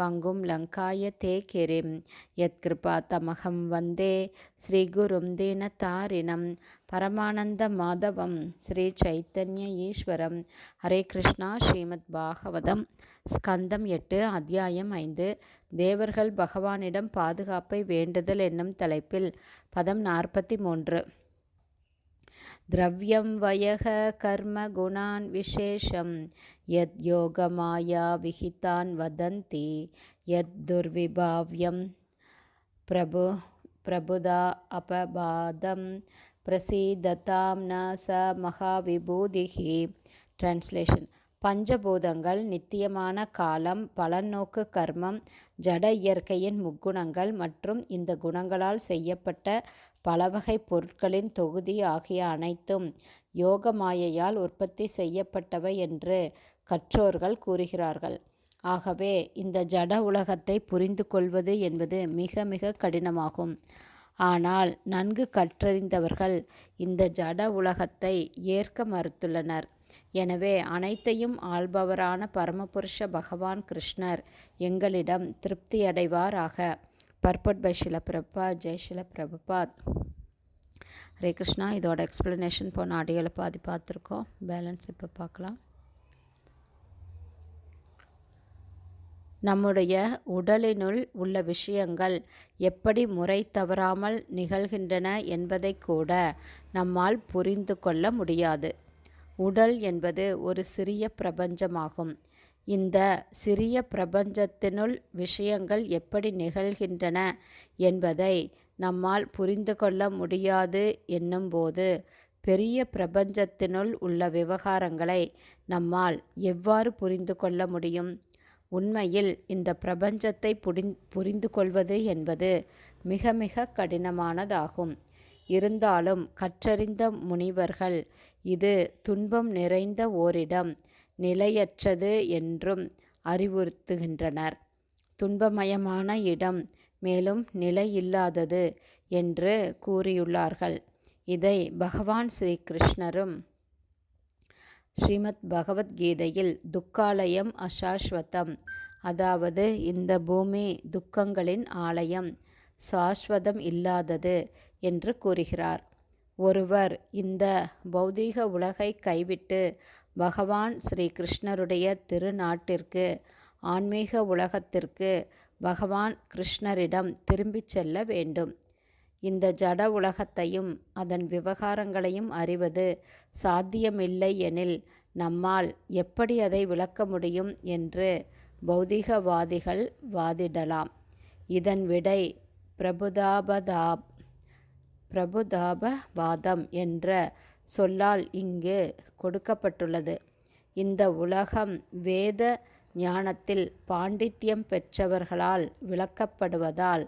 பங்கும் லங்காய தே கிரிம் யத்கிருபா தமகம் வந்தே ஸ்ரீகுரும் தீனதாரிணம் பரமானந்த மாதவம் ஸ்ரீ சைத்தன்ய ஈஸ்வரம். ஹரே கிருஷ்ணா ஸ்ரீமத் பாகவதம். ஸ்கந்தம் எட்டு அத்தியாயம் ஐந்து. தேவர்கள் பகவானிடம் பாதுகாப்பை வேண்டுதல் என்னும் தலைப்பில் பதம் நாற்பத்தி மூன்று. द्रव्यं वयः कर्मगुणान् विशेषं यद्योगमाया विहितान् वदन्ति यद्दुर्विभाव्यं प्रभु प्रबुधा अपबादं प्रसीदतां न स महाविभूतिः ट्रान्स्लेशन् பஞ்சபூதங்கள் நித்தியமான காலம் பலநோக்கு கர்மம் ஜட இயற்கையின் முக்குணங்கள் மற்றும் இந்த குணங்களால் செய்யப்பட்ட பலவகை பொருட்களின் தொகுதி ஆகிய அனைத்தும் யோக மாயையால் உற்பத்தி செய்யப்பட்டவை என்று கற்றோர்கள் கூறுகிறார்கள். ஆகவே இந்த ஜட உலகத்தை புரிந்து கொள்வது என்பது மிக மிக கடினமாகும். ஆனால் நன்கு கற்றறிந்தவர்கள் இந்த ஜட உலகத்தை ஏற்க மறுத்துள்ளனர். எனவே அனைத்தையும் ஆள்பவரான பரமபுருஷ பகவான் கிருஷ்ணர் எங்களிடம் திருப்தியடைவாராக. Purport by Srila Prabhupada Jai Srila Prabhupada. Hare Krishna. இதோட எக்ஸ்ப்ளனேஷன் போன ஆடியோவில் பாதி பார்த்துருக்கோம். பேலன்ஸ் இப்போ பார்க்கலாம். நம்முடைய உடலினுள் உள்ள விஷயங்கள் எப்படி முறை தவறாமல் நிகழ்கின்றன என்பதை கூட நம்மால் புரிந்து கொள்ள முடியாது. உடல் என்பது ஒரு சிறிய பிரபஞ்சமாகும். இந்த சிறிய பிரபஞ்சத்தினுள் விஷயங்கள் எப்படி நிகழ்கின்றன என்பதை நம்மால் புரிந்து கொள்ள முடியாது என்னும்போது பெரிய பிரபஞ்சத்தினுள் உள்ள விவகாரங்களை நம்மால் எவ்வாறு புரிந்து கொள்ள முடியும்? உண்மையில் இந்த பிரபஞ்சத்தை புரிந் புரிந்து கொள்வது என்பது மிக மிக கடினமானதாகும். இருந்தாலும் கற்றறிந்த முனிவர்கள் இது துன்பம் நிறைந்த ஓரிடம் நிலையற்றது என்றும் அறிவுறுத்துகின்றனர். துன்பமயமான இடம் மேலும் நிலையில்லாதது என்று கூறியுள்ளார்கள். இதை பகவான் ஸ்ரீகிருஷ்ணரும் ஸ்ரீமத் பகவத்கீதையில் துக்காலயம் அசாஸ்வதம் அதாவது இந்த பூமி துக்கங்களின் ஆலயம் சாஸ்வதம் இல்லாதது என்று கூறுகிறார். ஒருவர் இந்த பௌதீக உலகை கைவிட்டு பகவான் ஸ்ரீ கிருஷ்ணருடைய திருநாட்டிற்கு ஆன்மீக உலகத்திற்கு பகவான் கிருஷ்ணரிடம் திரும்பிச் செல்ல வேண்டும். இந்த ஜட உலகத்தையும் அதன் விவகாரங்களையும் அறிவது சாத்தியமில்லை எனில் நம்மால் எப்படி அதை விளக்க முடியும் என்று பௌதிகவாதிகள் வாதிடலாம். இதன் விடை பிரபுதாபதாப் பிரபுதாபவாதம் என்ற சொல்லால் இங்கு கொடுக்கப்பட்டுள்ளது. இந்த உலகம் வேத ஞானத்தில் பாண்டித்யம் பெற்றவர்களால் விளக்கப்படுவதால்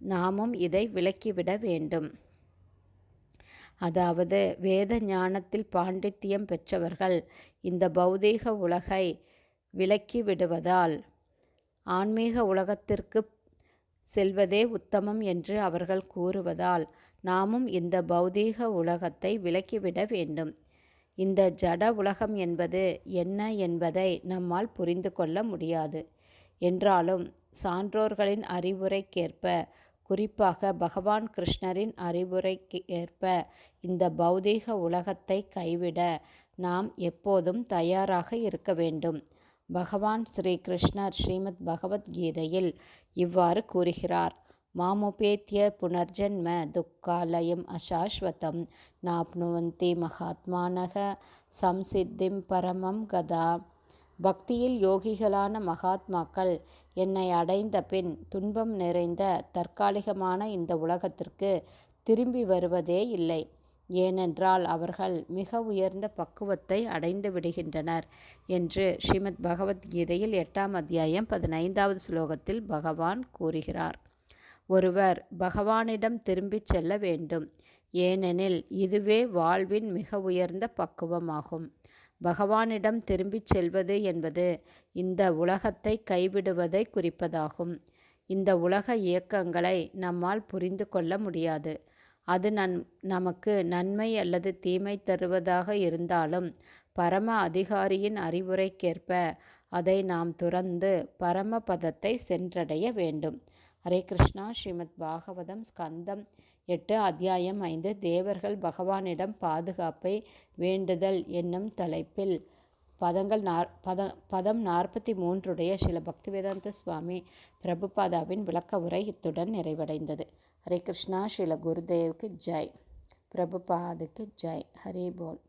நாமும் இதை விளக்கிவிட வேண்டும். அதாவது வேத ஞானத்தில் பாண்டித்யம் பெற்றவர்கள் இந்த பௌதீக உலகை விலக்கி விடுவதால் ஆன்மீக உலகத்திற்கு செல்வதே உத்தமம் என்று அவர்கள் கூறுவதால் நாமும் இந்த பௌதீக உலகத்தை விலக்கிவிட வேண்டும். இந்த ஜட உலகம் என்பது என்ன என்பதை நம்மால் புரிந்து கொள்ள முடியாது. என்றாலும் சான்றோர்களின் அறிவுரைக்கேற்ப குறிப்பாக பகவான் கிருஷ்ணரின் அறிவுரைக்கு ஏற்ப இந்த பௌதீக உலகத்தை கைவிட நாம் எப்போதும் தயாராக இருக்க வேண்டும். பகவான் ஸ்ரீ கிருஷ்ணர் ஸ்ரீமத் பகவத்கீதையில் இவ்வாறு கூறுகிறார். மாமுபேத்திய புனர்ஜன்ம துக்காலயம் அசாஸ்வதம். நாப்னுவந்தி மகாத்மானக சம்சித்திம் பரமம் கதா. பக்தியில் யோகிகளான மகாத்மாக்கள் என்னை அடைந்த பின் துன்பம் நிறைந்த தற்காலிகமான இந்த உலகத்திற்கு திரும்பி வருவதே இல்லை. ஏனென்றால் அவர்கள் மிக உயர்ந்த பக்குவத்தை அடைந்து விடுகின்றனர் என்று ஸ்ரீமத் பகவத்கீதையில் எட்டாம் அத்தியாயம் பதினைந்தாவது ஸ்லோகத்தில் பகவான் கூறுகிறார். ஒருவர் பகவானிடம் திரும்பிச் செல்ல வேண்டும். ஏனெனில் இதுவே வாழ்வின் மிக உயர்ந்த பக்குவமாகும். பகவானிடம் திரும்பிச் செல்வது என்பது இந்த உலகத்தை கைவிடுவதை குறிப்பதாகும். இந்த உலக இயக்கங்களை நம்மால் புரிந்து கொள்ள முடியாது. அது நன் நமக்கு நன்மை அல்லது தீமை தருவதாக இருந்தாலும் பரம அதிகாரியின் அறிவுரைக்கேற்ப அதை நாம் துறந்து பரம பதத்தை சென்றடைய வேண்டும். ஹரே கிருஷ்ணா. ஸ்ரீமத் பாகவதம் ஸ்கந்தம் எட்டு அத்தியாயம் ஐந்து. தேவர்கள் பகவானிடம் பாதுகாப்பை வேண்டுதல் என்னும் தலைப்பில் பதங்கள் நாற் பத பதம் நாற்பத்தி மூன்றுடைய சில பக்திவேதாந்த சுவாமி பிரபுபாதாவின் விளக்க உரை இத்துடன் நிறைவடைந்தது. ஹரே கிருஷ்ணா ஸ்ரீல குருதேவுக்கு ஜெய். பிரபுபாதுக்கு ஜெய். ஹரி போல்.